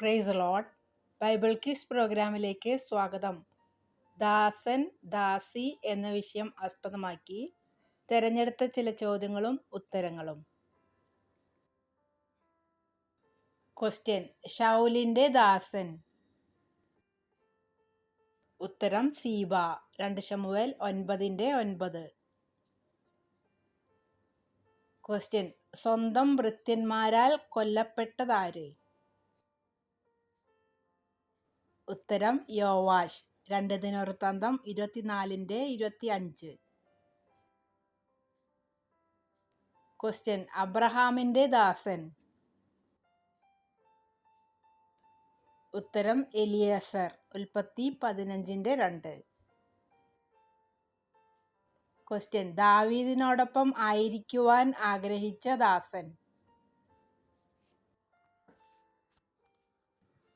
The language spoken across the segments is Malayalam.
പ്രൈസ് ലോഡ് ബൈബിൾ കിസ് പ്രോഗ്രാമിലേക്ക് സ്വാഗതം. ദാസൻ ദാസി എന്ന വിഷയം ആസ്പദമാക്കി. തിരഞ്ഞെടുത്ത ചില ചോദ്യങ്ങളും ഉത്തരങ്ങളും. ക്വസ്റ്റ്യൻ ഷൗലിന്റെ ദാസൻ. ഉത്തരം സീബ. രണ്ട് ഷമുവേൽ ഒൻപതിന്റെ ഒൻപത്. ക്വസ്റ്റ്യൻ സ്വന്തം ഭൃത്യന്മാരാൽ കൊല്ലപ്പെട്ടതാര്? ഉത്തരം യോവാഷ് രണ്ട് ദിനവൃത്താന്തം ഇരുപത്തിനാലിന്റെ ഇരുപത്തി അഞ്ച് ക്വസ്റ്റ്യൻ അബ്രഹാമിന്റെ ദാസൻ. ഉത്തരം എലിയസർ. ഉൽപ്പത്തി പതിനഞ്ചിന്റെ രണ്ട്. ക്വസ്റ്റ്യൻ ദാവീദിനോടൊപ്പം ആയിരിക്കുവാൻ ആഗ്രഹിച്ച ദാസൻ.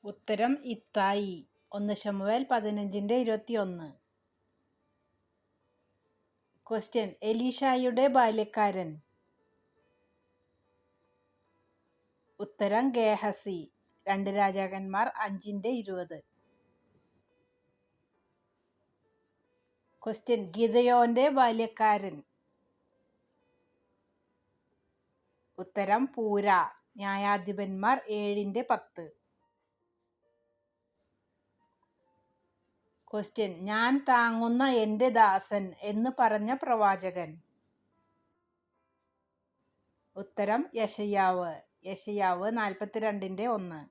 ഉത്തരം ഇത്തായി. ഒന്ന് ശമുവേൽ പതിനഞ്ചിന്റെ ഇരുപത്തി ഒന്ന് ക്വസ്റ്റ്യൻ എലീഷായുടെ ബാല്യക്കാരൻ. ഉത്തരം ഗേഹസി. രണ്ട് രാജാക്കന്മാർ അഞ്ചിന്റെ ഇരുപത്. ക്വസ്റ്റ്യൻ ഗീതയോന്റെ ബാല്യക്കാരൻ. ഉത്തരം പൂര. ന്യായാധിപന്മാർ ഏഴിന്റെ പത്ത്. ക്വസ്റ്റ്യൻ ഞാൻ താങ്ങുന്ന എന്റെ ദാസൻ എന്ന് പറഞ്ഞ പ്രവാചകൻ. ഉത്തരം യശയാവ് യശയാവ് നാൽപ്പത്തിരണ്ടിന്റെ ഒന്ന്.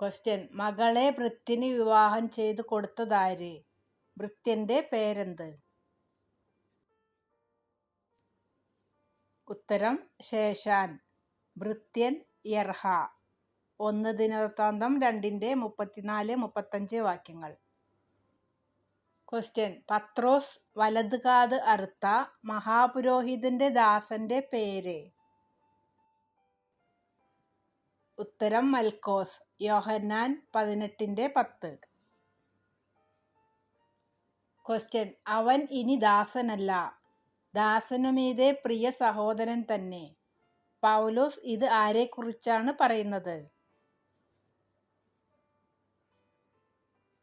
ക്വസ്റ്റ്യൻ മകളെ ഭൃത്യന് വിവാഹം ചെയ്തു കൊടുത്തതാര്? വൃത്യന്റെ പേരെന്ത്? ഉത്തരം ശേഷാൻ. വൃത്യൻ യർഹ ഒന്ന് ദിനവൃത്താന്തം രണ്ടിന്റെ മുപ്പത്തിനാല് മുപ്പത്തഞ്ച് വാക്യങ്ങൾ. ക്വസ്റ്റ്യൻ പത്രോസ് വലതുകാത് അറുത്ത മഹാപുരോഹിതന്റെ ദാസന്റെ പേര്. ഉത്തരം മൽക്കോസ് യോഹന്നാൻ പതിനെട്ടിന്റെ പത്ത്. ക്വസ്റ്റ്യൻ അവൻ ഇനി ദാസനല്ല. ദാസനുമീതെ പ്രിയ സഹോദരൻ തന്നെ. പൗലോസ് ഇത് ആരെക്കുറിച്ചാണ് പറയുന്നത്?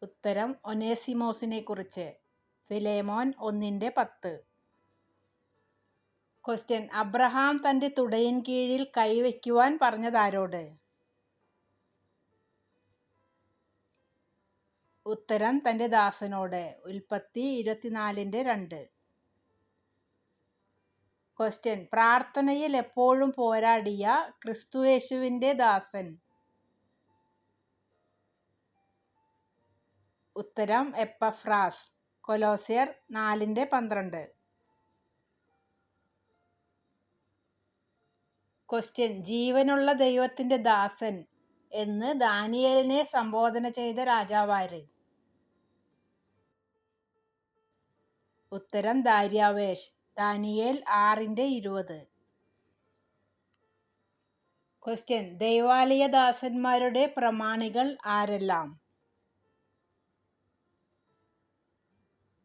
ഉത്തരം ഒനേസിമോസിനെ കുറിച്ച് ഫിലേമോൻ ഒന്നിന്റെ പത്ത്. ക്വസ്റ്റ്യൻ അബ്രഹാം തന്റെ തുടയിൻ കീഴിൽ കൈവയ്ക്കുവാൻ പറഞ്ഞതാരോട്? ഉത്തരം തന്റെ ദാസനോട്. ഉൽപ്പത്തി ഇരുപത്തിനാലിന്റെ രണ്ട്. ക്വസ്റ്റ്യൻ പ്രാർത്ഥനയിൽ എപ്പോഴും പോരാടിയ ക്രിസ്തുയേശുവിന്റെ ദാസൻ. ഉത്തരം എപ്പഫ്രാസ് കൊലോസിയർ നാലിന്റെ പന്ത്രണ്ട്. ക്വസ്റ്റ്യൻ ജീവനുള്ള ദൈവത്തിന്റെ ദാസൻ എന്ന് ദാനിയലിനെ സംബോധന ചെയ്ത രാജാവാര്. ഉത്തരം ദാര്യാവേഷ് ദാനിയേൽ ആറിന്റെ ഇരുപത്. ക്വസ്റ്റ്യൻ ദൈവാലയ ദാസന്മാരുടെ പ്രമാണികൾ ആരെല്ലാം?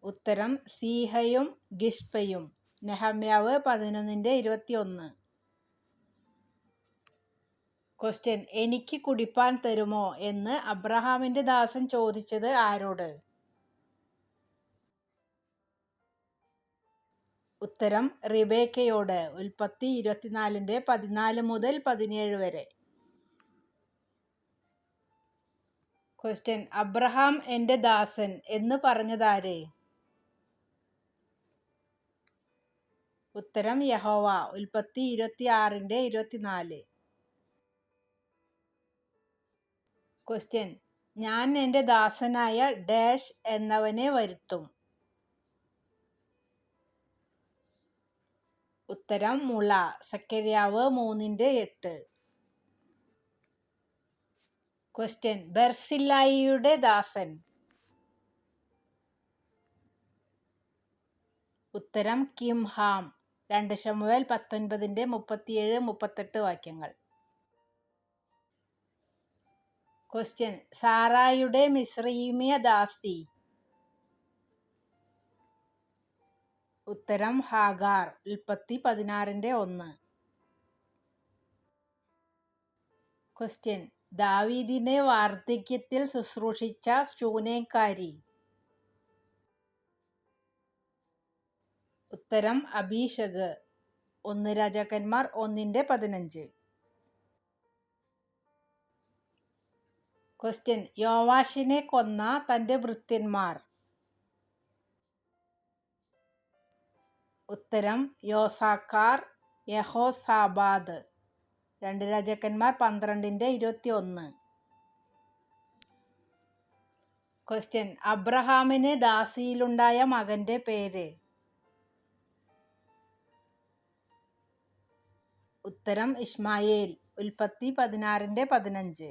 ഉത്തരം സീഹയും ഗിഷ്പയും. നെഹമ്യാവ് പതിനൊന്നിന്റെ ഇരുപത്തി ഒന്ന് ക്വസ്റ്റ്യൻ എനിക്ക് കുടിപ്പാൻ തരുമോ എന്ന് അബ്രഹാമിന്റെ ദാസൻ ചോദിച്ചത് ആരോട്? ഉത്തരം റിബേക്കയോട്. ഉൽപ്പത്തി ഇരുപത്തിനാലിന്റെ പതിനാല് മുതൽ പതിനേഴ് വരെ. ക്വസ്റ്റ്യൻ അബ്രഹാം എന്റെ ദാസൻ എന്ന് പറഞ്ഞതാരേ? ഉത്തരം യഹോവ. ഉൽപ്പത്തി ഇരുപത്തി ആറിന്റെ ഇരുപത്തിനാല്. ക്വസ്റ്റ്യൻ ഞാൻ എന്റെ ദാസനായ ഡാഷ് എന്നവനെ വരുത്തും. ഉത്തരം മുള. സക്കരിയാവ് മൂന്നിന്റെ എട്ട്. ക്വസ്റ്റ്യൻ ബെർസില്ലായിയുടെ ദാസൻ. ഉത്തരം കിംഹാം. രണ്ട് ഷമുവേൽ പത്തൊൻപതിന്റെ മുപ്പത്തിയേഴ് മുപ്പത്തെട്ട് വാക്യങ്ങൾ. ക്വസ്റ്റ്യൻ സാറായുടെ മിശ്രീമിയ ദാസി. ഉത്തരം ഹാഗാർ. ഉൽപ്പത്തി പതിനാറിന്റെ ഒന്ന്. ക്വസ്റ്റ്യൻ ദാവീദിനെ വാർദ്ധക്യത്തിൽ ശുശ്രൂഷിച്ച ശൂനേക്കാരി. ഉത്തരം അഭീഷക്. ഒന്ന് രാജാക്കന്മാർ ഒന്നിന്റെ പതിനഞ്ച്. ക്വസ്റ്റ്യൻ യോവാഷിനെ കൊന്ന തന്റെ ഭൃത്യന്മാർ. ഉത്തരം യോസാക്കാർ യഹോസാബാദ്. രണ്ട് രാജാക്കന്മാർ പന്ത്രണ്ടിന്റെ ഇരുപത്തി ഒന്ന് ക്വസ്റ്റ്യൻ അബ്രഹാമിന് ദാസിയിലുണ്ടായ മകന്റെ പേര്. ഉത്തരം ഇസ്മായേൽ ഉൽപ്പത്തി പതിനാറിന്റെ പതിനഞ്ച്.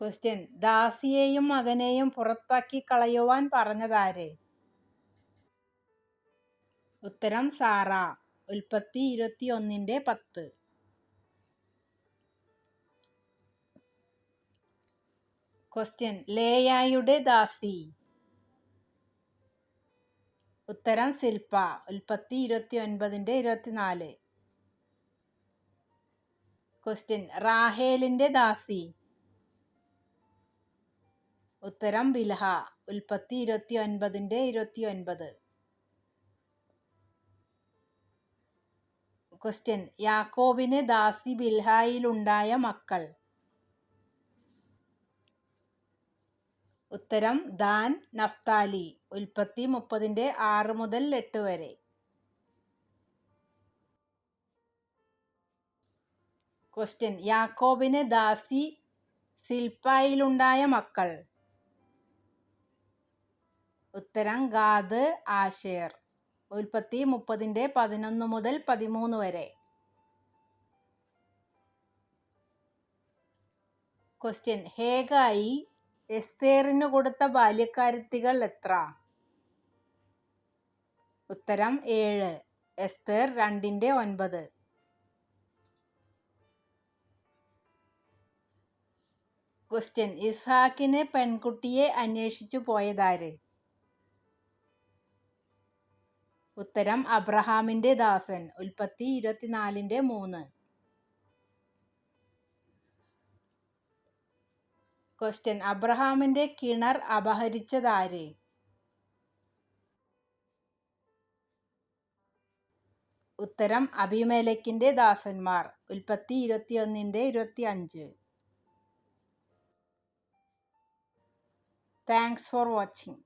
ക്വസ്റ്റ്യൻ ദാസിയെയും മകനെയും പുറത്താക്കി കളയുവാൻ പറഞ്ഞതാര്? ഉത്തരം സാറ ഉൽപ്പത്തി ഇരുപത്തി ഒന്നിന്റെ പത്ത്. ക്വസ്റ്റ്യൻ ലേയായുടെ ദാസി ഉത്തരം ശില്പ ഉൽപ്പത്തി ഇരുപത്തി ഒൻപതിന്റെ ഇരുപത്തിനാല്. ക്വസ്റ്റ്യൻ റാഹേലിന്റെ ദാസി. ഉത്തരം ബിൽഹ ഉൽപ്പത്തി ഇരുപത്തി ഒൻപതിന്റെ ഇരുപത്തി ഒൻപത് ക്വസ്റ്റ്യൻ യാക്കോബിന് ദാസി ബിൽഹായിലുണ്ടായ മക്കൾ. ഉത്തരം ദാൻ നഫ്താലി. ഉൽപ്പത്തി മുപ്പതിന്റെ ആറ് മുതൽ എട്ട് വരെ. ക്വസ്റ്റ്യൻ യാക്കോബിന് ദാസി സിൽപ്പായിലുണ്ടായ മക്കൾ. ഉത്തരം ഗാദ് ആശേർ ഉൽപ്പത്തി മുപ്പതിന്റെ പതിനൊന്ന് മുതൽ പതിമൂന്ന് വരെ. ക്വസ്റ്റ്യൻ ഹേഗായി എസ്തേറിന് കൊടുത്ത ബാല്യക്കാരത്തികൾ എത്ര? ഉത്തരം ഏഴ്. എസ്തേർ രണ്ടിന്റെ ഒൻപത്. ക്വസ്റ്റ്യൻ. ഇസ്ഹാക്കിന് പെൺകുട്ടിയെ അന്വേഷിച്ചു പോയതാര്? ഉത്തരം അബ്രഹാമിന്റെ ദാസൻ. ഉൽപ്പത്തി ഇരുപത്തിനാലിന്റെ മൂന്ന്. ക്വസ്റ്റ്യൻ അബ്രഹാമിന്റെ കിണർ അപഹരിച്ചതാര്? ഉത്തരം അഭിമേലക്കിന്റെ ദാസന്മാർ. ഉൽപ്പത്തി ഇരുപത്തിയൊന്നിന്റെ ഇരുപത്തി അഞ്ച് താങ്ക്സ് ഫോർ വാച്ചിങ്